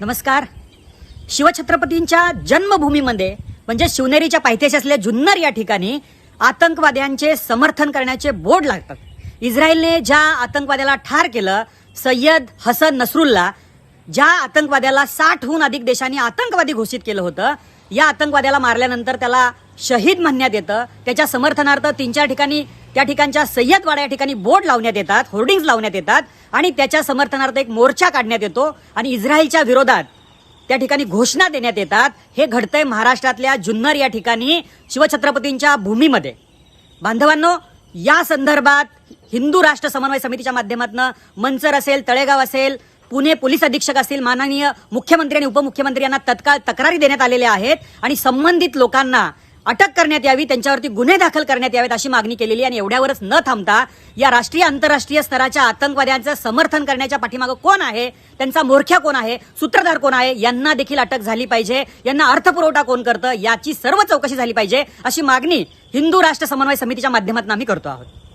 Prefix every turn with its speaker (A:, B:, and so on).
A: नमस्कार. शिवछत्रपतींच्या जन्मभूमीमध्ये म्हणजे शिवनेरीच्या पायथ्याशी असलेल्या जुन्नर या ठिकाणी आतंकवाद्यांचे समर्थन करण्याचे बोर्ड लागतात. इस्रायलने ज्या आतंकवाद्याला ठार केलं सय्यद हसन नसरुल्ला ज्या आतंकवाद्याला साठहून अधिक देशांनी आतंकवादी घोषित केलं होतं या आतंकवाद्याला मारल्यानंतर त्याला शहीद म्हणण्यात येतं. त्याच्या समर्थनार्थ तीन चार ठिकाणी त्या ठिकाणच्या सय्यदवाडा या ठिकाणी बोर्ड लावण्यात येतात होर्डिंग्ज लावण्यात येतात आणि त्याच्या समर्थनार्थ एक मोर्चा काढण्यात येतो आणि इस्रायलच्या विरोधात त्या ठिकाणी घोषणा देण्यात येतात. हे घडतंय महाराष्ट्रातल्या जुन्नर या ठिकाणी शिवछत्रपतींच्या भूमीमध्ये. बांधवांनो या संदर्भात हिंदू राष्ट्र समन्वय समितीच्या माध्यमातून मंचर असेल तळेगाव असेल पुणे पोलीस अधीक्षक असतील माननीय मुख्यमंत्री आणि उपमुख्यमंत्री यांना तत्काळ तक्रारी देण्यात आलेल्या आहेत आणि संबंधित लोकांना अटक करण्यात यावी त्यांच्यावरती गुन्हे दाखल करण्यात यावेत अशी मागणी केलेली आहे आणि एवढ्यावरच न थांबता या राष्ट्रीय आंतरराष्ट्रीय स्तराच्या आतंकवाद्यांचं समर्थन करण्याच्या पाठीमागं कोण आहे? त्यांचा मोरख्या कोण आहे? सूत्रधार कोण आहे? यांना देखील अटक झाली पाहिजे. यांना अर्थपुरवठा कोण करतं? याची सर्व चौकशी झाली पाहिजे अशी मागणी हिंदू राष्ट्र समन्वय समितीच्या माध्यमातून आम्ही करतो आहोत.